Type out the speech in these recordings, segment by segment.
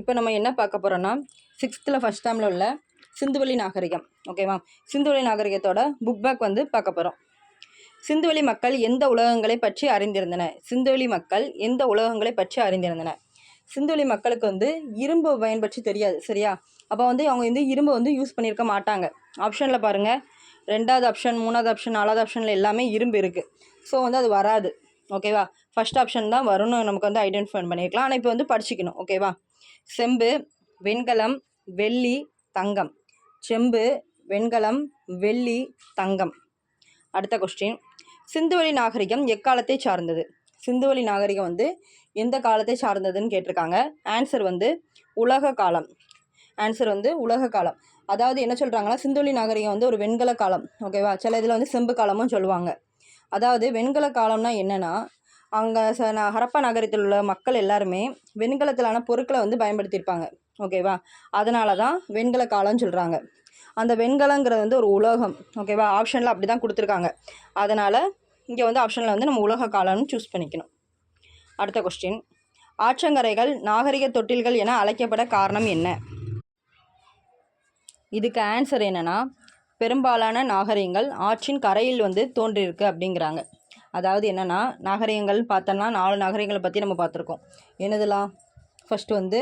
இப்போ நம்ம என்ன பார்க்க போகிறோன்னா சிக்ஸ்த்தில் ஃபஸ்ட் டைமில் உள்ள சிந்துவெளி நாகரிகம். ஓகேவா சிந்துவெளி நாகரிகத்தோட புக் பேக் வந்து பார்க்க போகிறோம் சிந்துவெளி மக்கள் எந்த உலகங்களை பற்றி அறிந்திருந்தன? சிந்துவெளி மக்கள் எந்த உலகங்களை பற்றி அறிந்திருந்தன? சிந்துவெளி மக்களுக்கு வந்து இரும்பு பயன்பற்றி தெரியாது சரியா? அப்போ வந்து அவங்க வந்து இரும்பு வந்து யூஸ் பண்ணியிருக்க மாட்டாங்க. ஆப்ஷனில் பாருங்கள் ரெண்டாவது ஆப்ஷன் மூணாவது ஆப்ஷன் நாலாவது ஆப்ஷனில் எல்லாமே இரும்பு இருக்குது ஸோ வந்து அது வராது. ஓகேவா ஃபர்ஸ்ட் ஆப்ஷன் தான் வரும்னு நமக்கு வந்து ஐடென்டிஃபை பண்ணியிருக்கலாம் ஆனால் இப்போ வந்து படிச்சுக்கணும். ஓகேவா செம்பு வெண்கலம் வெள்ளி தங்கம். செம்பு வெண்கலம் வெள்ளி தங்கம். அடுத்த கொஸ்டின் சிந்துவெளி நாகரிகம் எக்காலத்தை சார்ந்தது? சிந்துவெளி நாகரிகம் வந்து எந்த காலத்தை சார்ந்ததுன்னு கேட்டிருக்காங்க. ஆன்சர் வந்து உலக காலம். ஆன்சர் வந்து உலக காலம். அதாவது என்ன சொல்கிறாங்கன்னா சிந்துவெளி நாகரிகம் வந்து ஒரு வெண்கல காலம். ஓகேவா சில இதில் வந்து செம்பு காலமும் சொல்லுவாங்க. அதாவது வெண்கல காலம்னா என்னென்னா அங்கே ச ந ஹரப்பா நகரத்தில் உள்ள மக்கள் எல்லாருமே வெண்கலத்திலான பொருட்களை வந்து பயன்படுத்தியிருப்பாங்க. ஓகேவா அதனால தான் வெண்கல காலம்னு சொல்கிறாங்க அந்த வெண்கலங்கிறது வந்து ஒரு உலோகம். ஓகேவா ஆப்ஷனில் அப்படி தான் கொடுத்துருக்காங்க. அதனால் இங்கே வந்து ஆப்ஷனில் வந்து நம்ம உலக காலம்னு சூஸ் பண்ணிக்கணும். அடுத்த கொஸ்டின் ஆற்றங்கரைகள் நாகரிக தொட்டில்கள் என அழைக்கப்பட காரணம் என்ன? இதுக்கு ஆன்சர் என்னென்னா பெரும்பாலான நாகரிகங்கள் ஆற்றின் கரையில் வந்து தோன்றியிருக்கு அப்படிங்கிறாங்க. அதாவது என்னென்னா நாகரிகங்கள் பார்த்தோன்னா நாலு நாகரிகங்களை பற்றி நம்ம பார்த்துருக்கோம். என்னதெல்லாம் ஃபஸ்ட்டு வந்து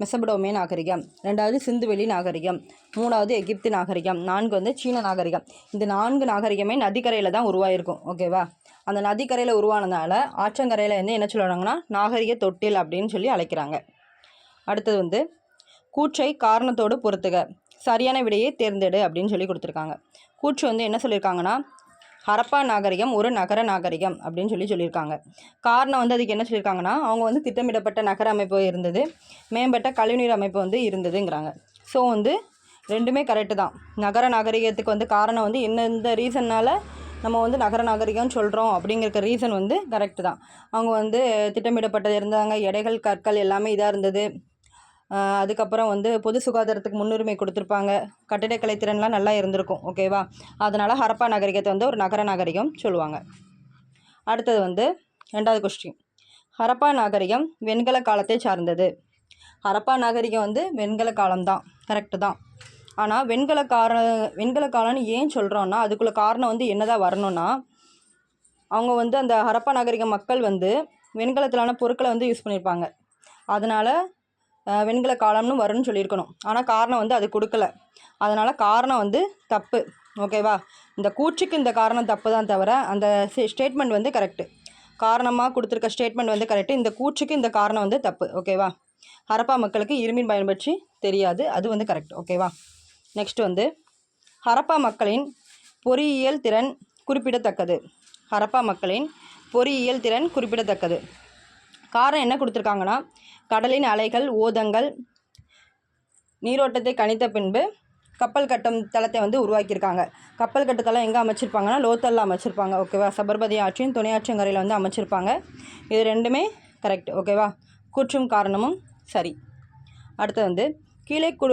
மெசபடோமே நாகரிகம். ரெண்டாவது சிந்துவெளி நாகரிகம். மூணாவது எகிப்து நாகரிகம். நான்கு வந்து சீன நாகரிகம். இந்த நான்கு நாகரிகமே நதிக்கரையில் தான் உருவாயிருக்கும். ஓகேவா அந்த நதிக்கரையில் உருவானதால் ஆற்றங்கரையில் வந்து என்ன சொல்லுவாங்கன்னா நாகரிக தொட்டில் அப்படின்னு சொல்லி அழைக்கிறாங்க. அடுத்தது வந்து கூற்றை காரணத்தோடு பொறுத்துக சரியான விடையை தேர்ந்தெடு அப்படின்னு சொல்லி கொடுத்துருக்காங்க. கூற்று வந்து என்ன சொல்லியிருக்காங்கன்னா ஹரப்பா நாகரிகம் ஒரு நகர நாகரிகம் அப்படின்னு சொல்லி சொல்லியிருக்காங்க. காரணம் வந்து அதுக்கு என்ன சொல்லியிருக்காங்கன்னா அவங்க வந்து திட்டமிடப்பட்ட நகர அமைப்பு இருந்தது. மேம்பட்ட கழிவுநீர் அமைப்பு வந்து இருந்ததுங்கிறாங்க. ஸோ வந்து ரெண்டுமே கரெக்டு தான். நகர நாகரிகத்துக்கு வந்து காரணம் வந்து எந்தெந்த ரீசன்னால் நம்ம வந்து நகர நாகரிகம்னு சொல்கிறோம் அப்படிங்கிற ரீசன் வந்து கரெக்டு தான். அவங்க வந்து திட்டமிடப்பட்டது இருந்தாங்க. எடைகள் கற்கள் எல்லாமே இதாக இருந்தது. அதுக்கப்புறம் வந்து பொது சுகாதாரத்துக்கு முன்னுரிமை கொடுத்துருப்பாங்க. கட்டிடக்கலை திறன்லாம் நல்லா இருந்திருக்கும் ஓகேவா அதனால் ஹரப்பா நாகரிகத்தை வந்து ஒரு நகர நாகரிகம் சொல்லுவாங்க. அடுத்தது வந்து ரெண்டாவது கொஸ்டின் ஹரப்பா நாகரிகம் வெண்கல காலத்தை சார்ந்தது. ஹரப்பா நாகரிகம் வந்து வெண்கல காலம்தான் கரெக்டு தான். ஆனால் வெண்கல கார வெண்கல காலம்னு ஏன் சொல்கிறோன்னா அதுக்குள்ள காரணம் வந்து என்னதான் வரணும்னா அவங்க வந்து அந்த ஹரப்பா நாகரிக மக்கள் வந்து வெண்கலத்திலான பொருட்களை வந்து யூஸ் பண்ணியிருப்பாங்க அதனால் வெண்கல காலம்னு வரும்னு சொல்லியிருக்கணும். ஆனால் காரணம் வந்து அது கொடுக்கல. அதனால் காரணம் வந்து தப்பு. ஓகேவா இந்த கூற்றுக்கு இந்த காரணம் தப்பு தான் தவிர அந்த ஸ்டேட்மெண்ட் வந்து கரெக்டு காரணமாக கொடுத்துருக்க ஸ்டேட்மெண்ட் வந்து கரெக்டு இந்த கூற்றுக்கு இந்த காரணம் வந்து தப்பு. ஓகேவா ஹரப்பா மக்களுக்கு இரும்பின் பயன் பற்றி தெரியாது. அது வந்து கரெக்ட் ஓகேவா நெக்ஸ்ட் வந்து ஹரப்பா மக்களின் பொறியியல் திறன் குறிப்பிடத்தக்கது. ஹரப்பா மக்களின் பொறியியல் திறன் குறிப்பிடத்தக்கது. காரணம் என்ன கொடுத்துருக்காங்கன்னா கடலின் அலைகள் ஓதங்கள் நீரோட்டத்தை கணித்த பின்பு கப்பல் கட்டும் தளத்தை வந்து உருவாக்கியிருக்காங்க. கப்பல் கட்டுத்தளம் எங்கே அமைச்சிருப்பாங்கன்னா லோத்தலில் அமைச்சிருப்பாங்க ஓகேவா? சபர்மதி ஆற்றின் துணை ஆற்றங்கரையில் வந்து அமைச்சிருப்பாங்க. இது ரெண்டுமே கரெக்ட் ஓகேவா? கூற்றும் காரணமும் சரி. அடுத்து வந்து கீழே கூ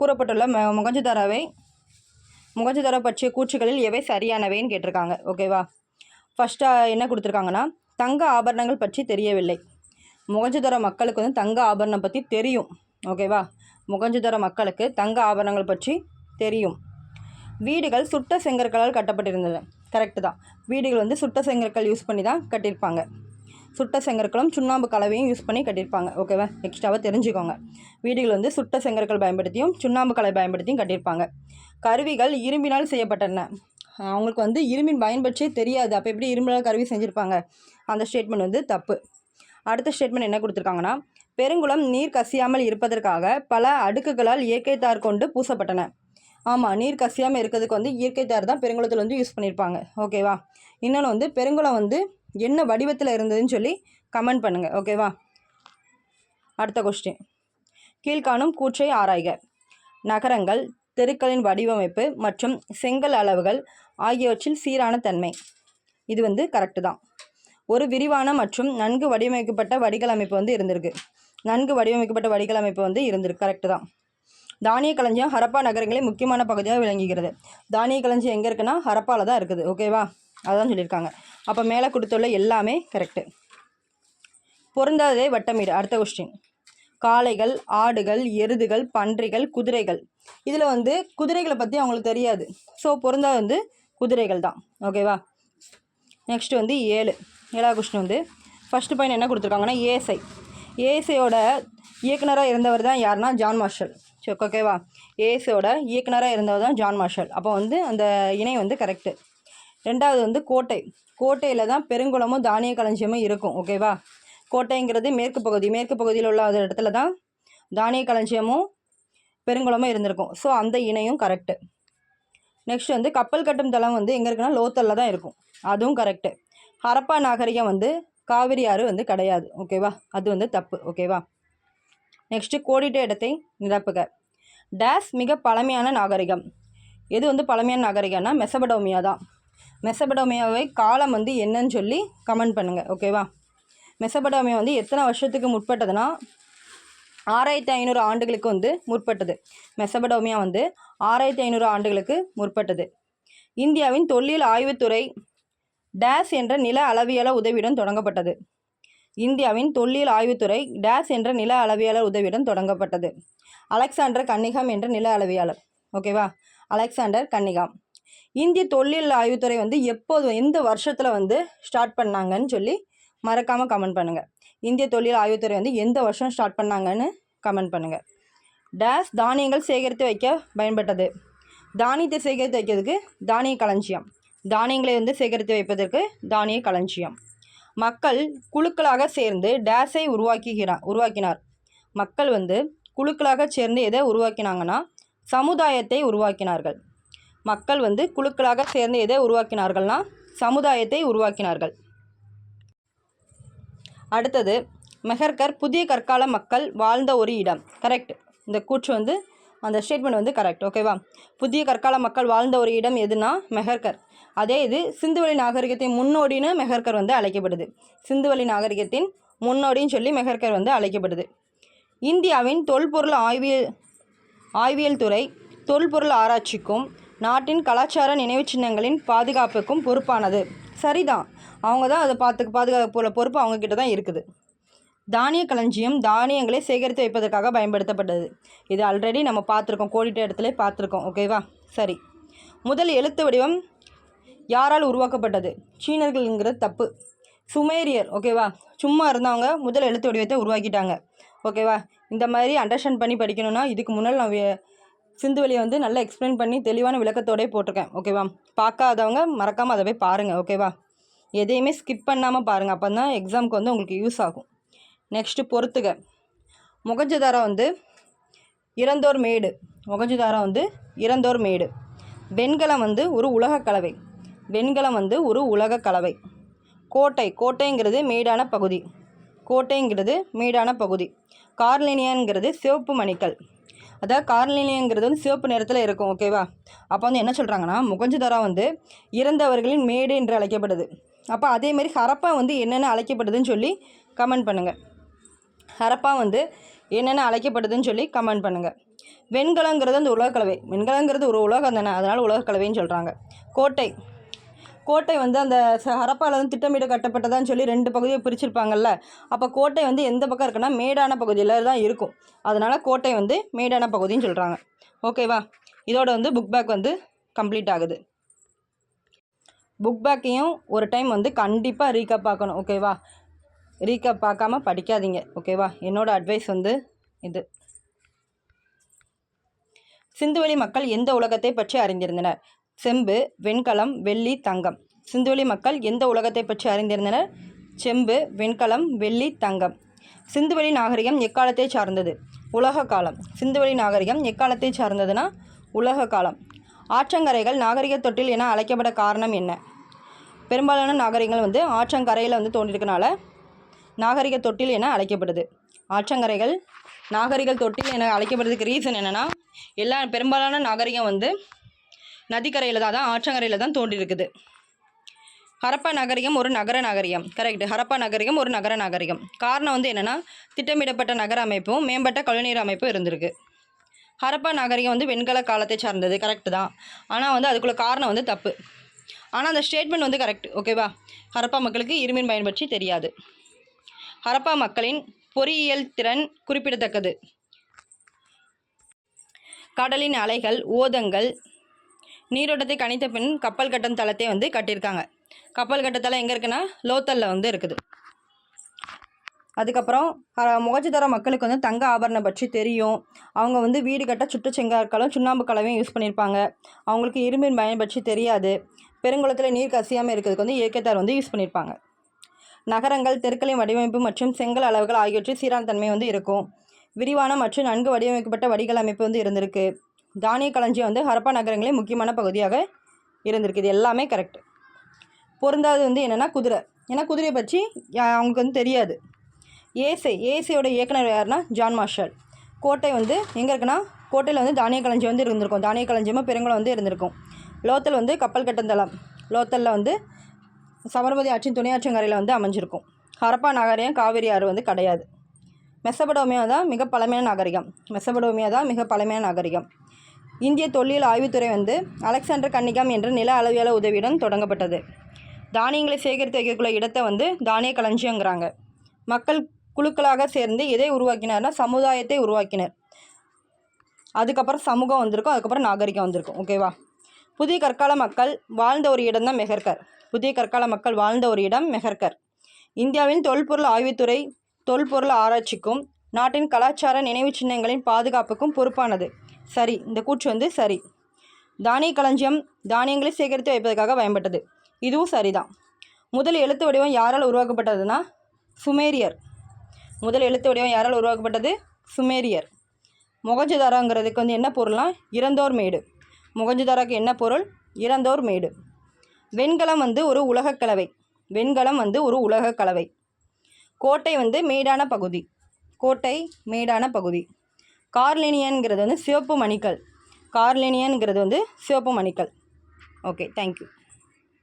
கூறப்பட்டுள்ள ம முகஞ்சதாராவை பற்றிய கூற்றுகளில் எவை சரியானவைன்னு கேட்டிருக்காங்க ஓகேவா? ஃபஸ்ட்டாக என்ன கொடுத்துருக்காங்கன்னா தங்க ஆபரணங்கள் பற்றி தெரியவில்லை. முகஞ்சதர மக்களுக்கு வந்து தங்க ஆபரணம் பற்றி தெரியும். ஓகேவா முகஞ்சதர மக்களுக்கு தங்க ஆபரணங்கள் பற்றி தெரியும். வீடுகள் சுட்ட செங்கற்களால் கட்டப்பட்டிருந்தது. கரெக்டு தான். வீடுகள் வந்து சுட்ட செங்கற்கள் யூஸ் பண்ணி தான் கட்டியிருப்பாங்க. சுட்ட செங்கற்களும் சுண்ணாம்பு கலவையும் யூஸ் பண்ணி கட்டியிருப்பாங்க. ஓகேவா எக்ஸ்ட்ராவாக தெரிஞ்சுக்கோங்க. வீடுகள் வந்து சுட்ட செங்கற்கள் பயன்படுத்தியும் சுண்ணாம்பு கலை பயன்படுத்தியும் கட்டியிருப்பாங்க. கருவிகள் இரும்பினால் செய்யப்பட்டன. அவங்களுக்கு வந்து இரும்பின் பயன்பற்றியே தெரியாது. அப்போ எப்படி இரும்பினால் கருவி செஞ்சுருப்பாங்க? அந்த ஸ்டேட்மெண்ட் வந்து தப்பு. அடுத்த ஸ்டேட்மெண்ட் என்ன கொடுத்துருக்காங்கன்னா பெருங்குளம் நீர் கசியாமல் இருப்பதற்காக பல அடுக்குகளால் இயற்கை தார் கொண்டு பூசப்பட்டன. ஆமாம் நீர் கசியாமல் இருக்கிறதுக்கு வந்து இயற்கை தார் தான் பெருங்குளத்தில் வந்து யூஸ் பண்ணியிருப்பாங்க ஓகேவா இன்னொன்று வந்து பெருங்குளம் வந்து என்ன வடிவத்தில் இருந்ததுன்னு சொல்லி கமெண்ட் பண்ணுங்கள் ஓகேவா அடுத்த கொஸ்டின் கீழ்காணும் கூற்றை ஆராய்க. நகரங்கள் தெருக்களின் வடிவமைப்பு மற்றும் செங்கல் அளவுகள் ஆகியவற்றில் சீரான தன்மை. இது வந்து கரெக்டு தான். ஒரு விரிவான மற்றும் நன்கு வடிவமைக்கப்பட்ட வடிகள் அமைப்பு வந்து இருந்திருக்கு. நன்கு வடிவமைக்கப்பட்ட வடிகள் அமைப்பு வந்து இருந்திருக்கு. கரெக்டு தான். தானிய களஞ்சியம் ஹரப்பா நகரங்களின் முக்கியமான பகுதியாக விளங்குகிறது. தானிய களஞ்சியம் எங்கே இருக்குன்னா ஹரப்பாவில் தான் இருக்குது. ஓகேவா அதான் சொல்லியிருக்காங்க. அப்போ மேலே கொடுத்துள்ள எல்லாமே கரெக்டு பொருந்தாததை வட்டமிடு அடுத்த கொஸ்டின் காளைகள் ஆடுகள் எருதுகள் பன்றிகள் குதிரைகள். இதில் வந்து குதிரைகளை பற்றி அவங்களுக்கு தெரியாது. ஸோ பொருந்தா வந்து குதிரைகள் தான். ஓகேவா நெக்ஸ்ட் வந்து ஏழு ஏழாவது கொஸ்டின் வந்து ஃபஸ்ட்டு பாயிண்ட் என்ன கொடுத்துருக்காங்கன்னா ஏஎஸ்ஐ ஏஎஸ்ஐயோட இயக்குனராக இருந்தவர் தான் யாருன்னா ஜான் மார்ஷல் சரி ஓகேவா ஏஎஸ்ஐயோட இயக்குனராக இருந்தவர் தான் ஜான் மார்ஷல் அப்போ வந்து அந்த இணை வந்து கரெக்டு ரெண்டாவது வந்து கோட்டை. கோட்டையில் தான் பெருங்குளமும் தானிய களஞ்சியமும் இருக்கும் ஓகேவா கோட்டைங்கிறது மேற்கு பகுதி. மேற்கு பகுதியில் உள்ள அந்த இடத்துல தான் தானிய களஞ்சியமும் பெருங்குளமும் இருந்திருக்கும். ஸோ அந்த இணையும் கரெக்டு நெக்ஸ்ட் வந்து கப்பல் கட்டும் தளம் வந்து எங்கே இருக்குன்னா லோத்தலில் தான் இருக்கும். அதுவும் கரெக்டு ஹரப்பா நாகரிகம் வந்து காவிரி ஆறு வந்து கிடையாது. ஓகேவா அது வந்து தப்பு. ஓகேவா நெக்ஸ்ட்டு கோடிட்ட இடத்தை நிரப்புக. டேஸ் மிக பழமையான நாகரிகம். எது வந்து பழமையான நாகரிகம்னா மெசபடோமியா தான். மெசபடோமியாவை காலம் வந்து என்னன்னு சொல்லி கமெண்ட் பண்ணுங்கள் ஓகேவா மெசபடோமியா வந்து எத்தனை வருஷத்துக்கு முற்பட்டதுன்னா ஆறாயிரத்தி ஐநூறு ஆண்டுகளுக்கு வந்து முற்பட்டது. மெசபடோமியா வந்து ஆறாயிரத்தி ஐநூறு ஆண்டுகளுக்கு முற்பட்டது. இந்தியாவின் தொல்லியல் ஆய்வுத்துறை டேஸ் என்ற நில அளவியல உதவியுடன் தொடங்கப்பட்டது. இந்தியாவின் தொல்லியல் ஆய்வுத்துறை டேஸ் என்ற நில அளவியலர் உதவியுடன் தொடங்கப்பட்டது. அலெக்சாண்டர் கன்னிகாம் என்ற நில அளவியாளர் ஓகேவா அலெக்சாண்டர் கன்னிகாம். இந்திய தொல்லியல் ஆய்வுத்துறை வந்து எப்போது எந்த வருஷத்தில் வந்து ஸ்டார்ட் பண்ணாங்கன்னு சொல்லி மறக்காமல் கமெண்ட் பண்ணுங்கள் இந்திய தொழில் ஆய்வுத்துறை வந்து எந்த வருஷம் ஸ்டார்ட் பண்ணாங்கன்னு கமெண்ட் பண்ணுங்கள் டேஸ் தானியங்கள் சேகரித்து வைக்க பயன்பட்டது. தானியத்தை சேகரித்து வைக்கிறதுக்கு தானிய களஞ்சியம். தானியங்களை வந்து சேகரித்து வைப்பதற்கு தானிய களஞ்சியம். மக்கள் குழுக்களாக சேர்ந்து டேஸை உருவாக்குகிறார் உருவாக்கினார். மக்கள் வந்து குழுக்களாக சேர்ந்து எதை உருவாக்கினாங்கன்னா சமுதாயத்தை உருவாக்கினார்கள். மக்கள் வந்து குழுக்களாக சேர்ந்து எதை உருவாக்கினார்கள்னா சமுதாயத்தை உருவாக்கினார்கள். அடுத்தது மெஹர்கர் புதிய கற்கால மக்கள் வாழ்ந்த ஒரு இடம். கரெக்ட். இந்த கூற்று வந்து அந்த ஸ்டேட்மெண்ட் வந்து கரெக்ட் ஓகேவா புதிய கற்கால மக்கள் வாழ்ந்த ஒரு இடம் எதுனா மெஹர்கர். அதே இது சிந்துவெளி நாகரிகத்தின் முன்னோடின்னு மெஹர்கர் வந்து அழைக்கப்படுது. சிந்துவெளி நாகரிகத்தின் முன்னோடின்னு சொல்லி மெஹர்கர் வந்து அழைக்கப்படுது. இந்தியாவின் தொல்பொருள் ஆய்வியல் ஆய்வியல் துறை தொல்பொருள் ஆராய்ச்சிக்கும் நாட்டின் கலாச்சார நினைவு சின்னங்களின் பாதுகாப்புக்கும் பொறுப்பானது. சரிதான். அவங்க தான் அதை பார்த்து பாதுகாப்பு பொறுப்பு அவங்கக்கிட்ட தான் இருக்குது. தானிய களஞ்சியம் தானியங்களை சேகரித்து வைப்பதற்காக பயன்படுத்தப்பட்டது. இது ஆல்ரெடி நம்ம பார்த்துருக்கோம். கோடிட்ட இடத்துல பார்த்துருக்கோம். ஓகேவா சரி. முதல் எழுத்து வடிவம் யாரால் உருவாக்கப்பட்டது? சீனர்கள்ங்கிறது தப்பு. சுமேரியர். ஓகேவா சும்மா இருந்தவங்க முதல் எழுத்து வடிவத்தை உருவாக்கிட்டாங்க. ஓகேவா இந்த மாதிரி அண்டர்ஸ்டாண்ட் பண்ணி படிக்கணும்னா இதுக்கு முன்னால் நான் சிந்து வழியை வந்து நல்லா எக்ஸ்பிளைன் பண்ணி தெளிவான விளக்கத்தோடே போட்டிருக்கேன். ஓகேவா பார்க்காதவங்க மறக்காமல் அதை போய் பாருங்கள் ஓகேவா எதையுமே ஸ்கிப் பண்ணாமல் பாருங்கள் அப்போ தான் எக்ஸாமுக்கு வந்து உங்களுக்கு யூஸ் ஆகும். நெக்ஸ்ட்டு பொறுத்துக. முகஞ்சதாரம் வந்து இறந்தோர் மேடு. முகஞ்சதாரா வந்து இறந்தோர் மேடு. வெண்கலம் வந்து ஒரு உலகக் கலவை. வெண்கலம் வந்து ஒரு உலகக் கலவை. கோட்டை. கோட்டைங்கிறது மேடான பகுதி. கோட்டைங்கிறது மேடான பகுதி. கார்லினியாங்கிறது சிவப்பு மணிக்கல். அதாவது கார்லினியங்கிறது வந்து சிவப்பு நிறத்தில் இருக்கும் ஓகேவா அப்போ வந்து என்ன சொல்கிறாங்கன்னா முகஞ்சதாரா வந்து இறந்தவர்களின் மேடு என்று அழைக்கப்படுது. அப்போ அதேமாரி ஹரப்பா வந்து என்னென்ன அழைக்கப்படுதுன்னு சொல்லி கமெண்ட் பண்ணுங்கள் ஹரப்பா வந்து என்னென்ன அழைக்கப்படுதுன்னு சொல்லி கமெண்ட் பண்ணுங்கள் வெண்கலங்கிறது அந்த உலகக்கலவை. வெண்கலங்கிறது ஒரு உலகம் தானே அதனால் உலகக்கலவைன்னு சொல்கிறாங்க கோட்டை. கோட்டை வந்து அந்த ச- வந்து திட்டமிட கட்டப்பட்டதான்னு சொல்லி ரெண்டு பகுதியை பிரிச்சிருப்பாங்கல்ல அப்போ கோட்டை வந்து எந்த பக்கம் இருக்குன்னா மேடான பகுதியில் தான் இருக்கும். அதனால் கோட்டை வந்து மேடான பகுதின்னு சொல்கிறாங்க ஓகேவா இதோட வந்து புக் பேக் வந்து கம்ப்ளீட் ஆகுது. புக் பேக்கையும் ஒரு டைம் வந்து கண்டிப்பாக ரீகப் பார்க்கணும். ஓகேவா ரீகப் பார்க்காம படிக்காதீங்க ஓகேவா என்னோடய அட்வைஸ் வந்து இது. சிந்துவெளி மக்கள் எந்த உலகத்தை பற்றி அறிந்திருந்தனர்? செம்பு வெண்கலம் வெள்ளி தங்கம். சிந்துவெளி மக்கள் எந்த உலகத்தை பற்றி அறிந்திருந்தனர்? செம்பு வெண்கலம் வெள்ளி தங்கம். சிந்துவெளி நாகரிகம் எக்காலத்தை சார்ந்தது? உலக காலம். சிந்துவெளி நாகரிகம் எக்காலத்தை சார்ந்ததுன்னா உலக காலம். ஆற்றங்கரைகள் நாகரிக தொட்டில் என அழைக்கப்பட காரணம் என்ன? பெரும்பாலான நாகரிகங்கள் வந்து ஆற்றங்கரையில் வந்து தோன்றியிருக்கனால நாகரிக தொட்டில் என அழைக்கப்படுது. ஆற்றங்கரைகள் நாகரிக தொட்டில் என அழைக்கப்படுறதுக்கு ரீசன் என்னென்னா எல்லா பெரும்பாலான நாகரிகம் வந்து நதிக்கரையில் தான் அதான் ஆற்றங்கரையில் தான் தோன்றியிருக்குது ஹரப்பா நகரிகம் ஒரு நகர நாகரிகம். கரெக்ட் ஹரப்பா நகரிகம் ஒரு நகர நாகரிகம். காரணம் வந்து என்னென்னா திட்டமிடப்பட்ட நகர அமைப்பும் மேம்பட்ட கழிவுநீர் அமைப்பும் இருந்திருக்கு. ஹரப்பா நாகரிகம் வந்து வெண்கல காலத்தை சார்ந்தது. கரெக்டு தான். ஆனால் வந்து அதுக்குள்ள காரணம் வந்து தப்பு. ஆனால் அந்த ஸ்டேட்மெண்ட் வந்து கரெக்ட் ஓகேவா ஹரப்பா மக்களுக்கு இருமின் பயன்பற்றி தெரியாது. ஹரப்பா மக்களின் பொறியியல் திறன் குறிப்பிடத்தக்கது. கடலின் அலைகள் ஓதங்கள் நீரோட்டத்தை கணித்த பின் கப்பல் கட்டும் தளத்தை வந்து கட்டியிருக்காங்க. கப்பல் கட்டத்தளம் எங்கே இருக்குன்னா லோத்தலில் வந்து இருக்குது. அதுக்கப்புறம் அஹ், முகஜதார மக்களுக்கு வந்து தங்க ஆபரணம் பற்றி தெரியும். அவங்க வந்து வீடு கட்ட சுற்று செங்கற்களும் சுண்ணாம்பு கலவையும் யூஸ் பண்ணியிருப்பாங்க. அவங்களுக்கு இரும்பின் பயன் பற்றி தெரியாது. பெருங்குளத்தில் நீர் கசியாமல் இருக்கிறதுக்கு வந்து இயற்கைத்தார் வந்து யூஸ் பண்ணியிருப்பாங்க. நகரங்கள் தெருக்களின் வடிவமைப்பு மற்றும் செங்கல் அளவுகள் ஆகியவற்றில் சீரான தன்மை வந்து இருக்கும். விரிவான மற்றும் நன்கு வடிவமைக்கப்பட்ட வடிகள் அமைப்பு வந்து இருந்திருக்கு. தானிய களஞ்சியம் வந்து ஹரப்பா நகரங்களின் முக்கியமான பகுதியாக இருந்திருக்கு. இது எல்லாமே கரெக்ட் பொருந்தாது வந்து என்னென்னா குதிரை. ஏன்னா குதிரையை பற்றி அவங்களுக்கு வந்து தெரியாது. ஏசை ஏசையோட இயக்குனர் யாருன்னா ஜான் மார்ஷல். கோட்டை வந்து எங்கே இருக்குன்னா கோட்டையில் வந்து தானிய களஞ்சியம் வந்து இருந்திருக்கும். தானிய களஞ்சியமாக பெருங்குளம் வந்து இருந்திருக்கும். லோத்தல் வந்து கப்பல் கட்டுந்தளம் லோத்தலில் வந்து சபர்மதி ஆற்றின் துணையாற்றங்கரையில் வந்து அமைஞ்சிருக்கும். ஹரப்பா நாகரிகம் காவிரி ஆறு வந்து கிடையாது. மெசபடோமியா தான் மிக பழமையான நாகரிகம். மெசபடோமியா தான் மிக பழமையான நாகரிகம். இந்திய தொல்லியல் ஆய்வுத்துறை வந்து அலெக்சாண்டர் கன்னிகம் என்ற நில அளவியல உதவியுடன் தொடங்கப்பட்டது. தானியங்களை சேகரித்து வைக்கக்குள்ள இடத்தை வந்து தானிய களஞ்சியங்கிறாங்க. மக்கள் குழுக்களாக சேர்ந்து எதை உருவாக்கினார்னா சமுதாயத்தை உருவாக்கினர். அதுக்கப்புறம் சமூகம் வந்திருக்கும் அதுக்கப்புறம் நாகரிகம் வந்திருக்கும். ஓகேவா? புதிய கற்கால மக்கள் வாழ்ந்த ஒரு இடம் தான் மெஹர்கர். புதிய கற்கால மக்கள் வாழ்ந்த ஒரு இடம் மெஹர்கர். இந்தியாவின் தொல்பொருள் ஆய்வுத்துறை தொல்பொருள் ஆராய்ச்சிக்கும் நாட்டின் கலாச்சார நினைவுச் சின்னங்களின் பாதுகாப்புக்கும் பொறுப்பானது. சரி இந்த கூற்று வந்து சரி. தானிய களஞ்சியம் தானியங்களை சேகரித்து வைப்பதற்காக பயன்பட்டது. இதுவும் சரிதான். முதல் எழுத்து வடிவம் யாரால் உருவாக்கப்பட்டதுன்னா சுமேரியர். முதல் எழுத்து வடிவம் யாரால் உருவாக்கப்பட்டது? சுமேரியர். மொகஞ்சதாராங்கிறதுக்கு வந்து என்ன பொருள்னா இறந்தோர் மேடு. முகஞ்சதாராக்கு என்ன பொருள்? இறந்தோர் மேடு. வெண்கலம் வந்து ஒரு உலகக்கலவை. வெண்கலம் வந்து ஒரு உலகக்கலவை. கோட்டை வந்து மேடான பகுதி. கோட்டை மேடான பகுதி. கார்லினியன்கிறது வந்து சிவப்பு மணிக்கல். கார்லினியன்கிறது வந்து சிவப்பு மணிக்கல். Okay thank you